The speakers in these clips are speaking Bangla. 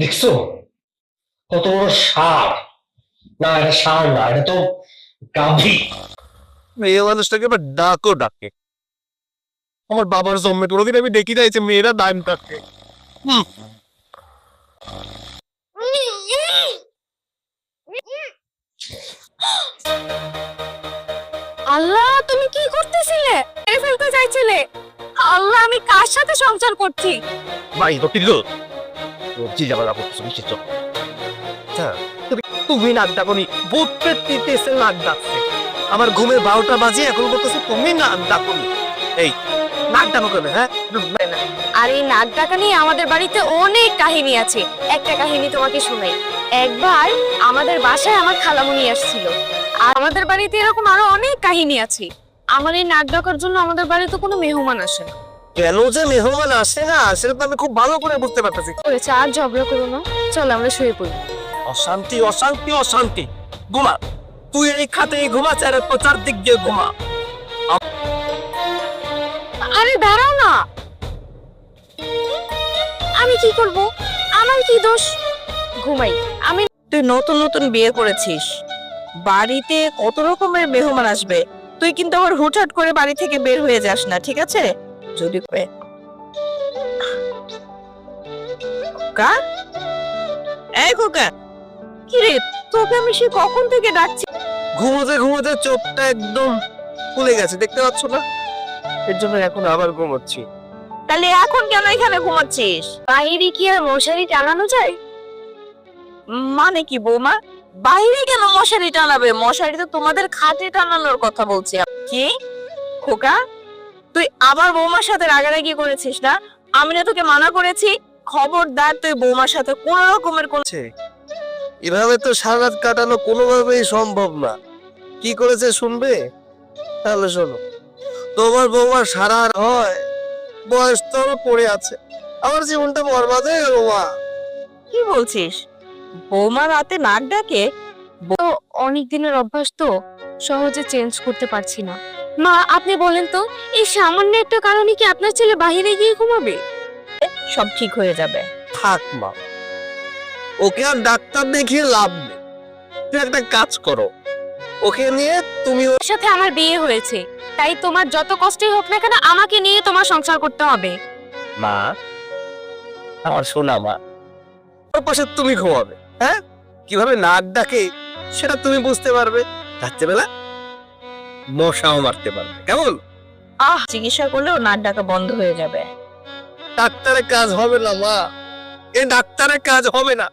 দেখছ? কত বড় সার না এটা সার না এটা তো গাভী। মেয়ে মানুষটাকে আবার ডাকও ডাকে। আমার বাবার জন্মে কোনোদিন আমি দেখি নাই যে মেয়েরা ডাক ডাকে। হুম। আল্লাহ তুমি কি করতেছিলে? মেরে ফেলতে চাইছিলে। আল্লাহ আমি কার সাথে সংসার করছি? ভাই হ্যাঁ তুমি নাক ডাকনি দিতেছে নাক ডাকছে। আমার ঘুমের বারোটা বাজে এখন বলতেছে, তুমি নাক ডাকনি। এই, নাক ডাকো কেন হ্যাঁ? আর, এই নাক ডাকা নিয়ে আমাদের বাড়িতে অনেক কাহিনী আছে। একটা কাহিনী তোমাকে শোনাই। একবার আমাদের বাসায় আমার খালামুনি আসছিল। আর আমাদের বাড়িতে এরকম আরও অনেক কাহিনী আছে। আমার এই নাক ডাকার জন্য আমাদের বাড়িতে কোনো মেহমান আসে না। কেন যে মেহমান আসে না সেটা তো আমি খুব ভালো করে বুঝতে পারতেছি। করেছে আর ঝগড়া করো না। চল আমরা শুয়ে পড়ি। অশান্তি অশান্তি অশান্তি। ঘুমা। তুই এই খাতে ঘুমা চার চারদিক দিয়ে ঘুমা। আরে দাঁড়াও না। আমি কি করব? আমার কি দোষ? ঘুমাই। আমি তুই নতুন নতুন বিয়ে করেছিস। বাড়িতে কত রকমের মেহমান আসবে? তুই কিন্তু আবার হুটহাট করে বাড়ি থেকে বের হয়ে যাস না ঠিক আছে? যদি করে খোকা এই খোকা কি রে তোকে আমি সে কখন থেকে ডাকছি? ঘুমোতে ঘুমোতে চোখটা একদম ফুলে গেছে দেখতে পাচ্ছ না? এর জন্য এখন আবার ঘুমোচ্ছি। তাহলে এখন কেন এখানে ঘুমাচ্ছিস? বাইরে কি আর মশারি টানানো যায়? মানে কি বৌমা? বাইরে কেন মশারি টানাবে? মশারি তো তোমাদের খাটে টানানোর কথা বলছি আমি। কি? খোকা আবার বৌমার সাথে রাগারাগি করেছিস না? আমি না তোকে মানা করেছি খবরদার তুই বৌমার সাথে কোন রকমের কোন এভাবে তো সারা রাত কাটানো কোনোভাবেই সম্ভব না। কি করেছে শুনবে? তাহলে শোনো তোমার বৌমা সারা হয় বয়স তো পড়ে আছে আমার জীবনটা বরবাদ হয়ে গেল মা। কি বলছিস? বৌমা রাতে নাক ডাকে অনেক দিনের অভ্যাস তো সহজে চেঞ্জ করতে পারছি না। মা আপনি বলেন তো এই সামান্য একটা কারণে কি আপনার ছেলে বাইরে গিয়ে ঘুমাবে? সব ঠিক হয়ে যাবে। থাক মা ওকে আর ডাক্তার দেখিয়ে লাভ নেই। তুমি একটা কাজ করো ওকে নিয়ে তুমি ওর সাথে আমার বিয়ে হয়েছে তাই তোমার যত কষ্টই হোক না কেন আমাকে নিয়ে তোমার সংসার করতে হবে। মা আমার সোনা মা ওর পাশে তুমি ঘুমাবে হ্যাঁ? কীভাবে নাক ডাকে সেটা তুমি বুঝতে পারবে। রাত্রেবেলা মশাও মারতে পারবে। কেমন? আহ চিকিৎসা করলেও নাক ডাকা বন্ধ হয়ে যাবে। ডাক্তারের কাজ হবে না মা। এ ডাক্তারের কাজ হবে না।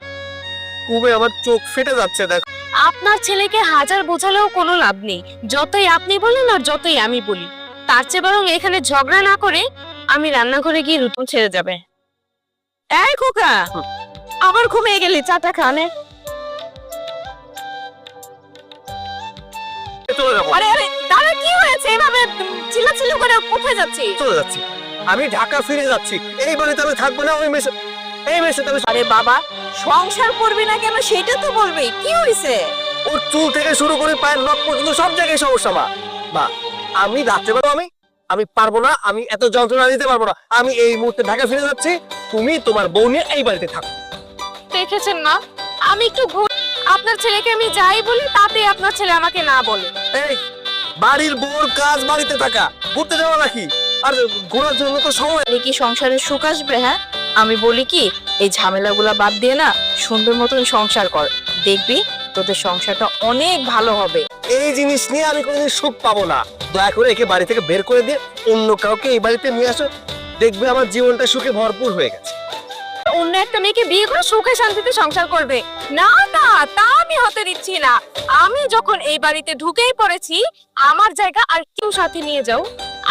কুবে আমার চোখ ফেটে যাচ্ছে দেখো। আপনার ছেলেকে হাজার বোঝালেও কোনো লাভ নেই। যতই আপনি বলেন আর যতই আমি বলি তার চেয়ে বরং এখানে ঝগড়া না করে আমি রান্নাঘরে গিয়ে রুটি ছেড়ে যাবে। এই খোকা আবার ঘুমিয়ে গেলি চাটা খানে আরে আরে চিল্লাচিল্লি করে কোথায় যাচ্ছি? চলে যাচ্ছি। আমি ঢাকা ফিরে যাচ্ছি। এই বাড়িতে আমি থাকব না ওই মেসে এই আরে বাবা সংসার করবি না কেন সেটা তো বলবি। কি হইছে? ওর চুল থেকে শুরু করে পায়ের নখ পর্যন্ত সব জায়গায় সমস্যা মা। মা আমি রাত্রে বেলা আমি আমি পারব না আমি এত যন্ত্রণা দিতে পারব না। আমি এই মুহূর্তে ঢাকা ফিরে যাচ্ছি। তুমি তোমার বউ নিয়ে এই বাড়িতে থাকো। দেখেছেন না আমি একটু ঘুর আপনার ছেলেকে আমি যাই বলি তাতে আপনার ছেলে আমাকে না বলে। এই বাড়ির বউর কাজ বাড়িতে থাকা। ঘুরতে যাওয়া নাকি? আর ঘোরার জন্য তো সময় তাহলে কি সংসারে সুখ আসবে হ্যাঁ? আমি বলি কি এই ঝামেলাগুলা বাদ দিয়ে না সুন্দর মতন সংসার কর। দেখবি তোদের সংসারটা অনেক ভালো হবে। এই জিনিস নিয়ে আমি কোনোদিন সুখ পাবো না। দয়া করে একে বাড়ি থেকে বের করে দিয়ে অন্য কাউকে এই বাড়িতে নিয়ে আসো। দেখবে আমার জীবনটা সুখে ভরপুর হয়ে গেছে। অন্য একটা মেয়েকে বিয়ে করে সুখে শান্তিতে সংসার করবে। না না তা আমি হতে দিচ্ছি না। আমি যখন এই বাড়িতে ঢুকেই পড়েছি আমার জায়গা আর কেউ সাথে নিয়ে যাও।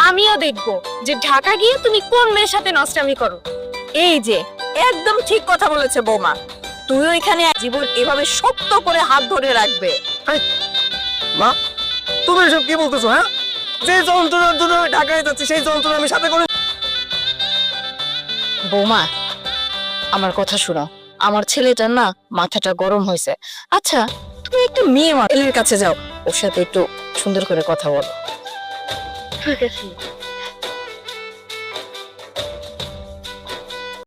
আমিও দেখব যে ঢাকা গিয়ে তুমি কোন মেয়ের সাথে নষ্টামি করো। এই যে একদম ঠিক কথা বলেছে বৌমা। তুইও এখানে জীবন এভাবে শক্ত করে হাত ধরে রাখবে। মা তুমি এসব কি বলতেছো হ্যাঁ? যে যন্ত্রণার জন্য আমি ঢাকায় যাচ্ছি সেই যন্ত্রণা আমি সাথে করে বৌমা আমার কথা শোনো। আমার ছেলেটার না মাথাটা গরম হয়েছে। আচ্ছা তুমি একটু মেয়ে মা- কাছে যাও। ওর সাথে একটু সুন্দর করে কথা বলো। ঠিক আছে।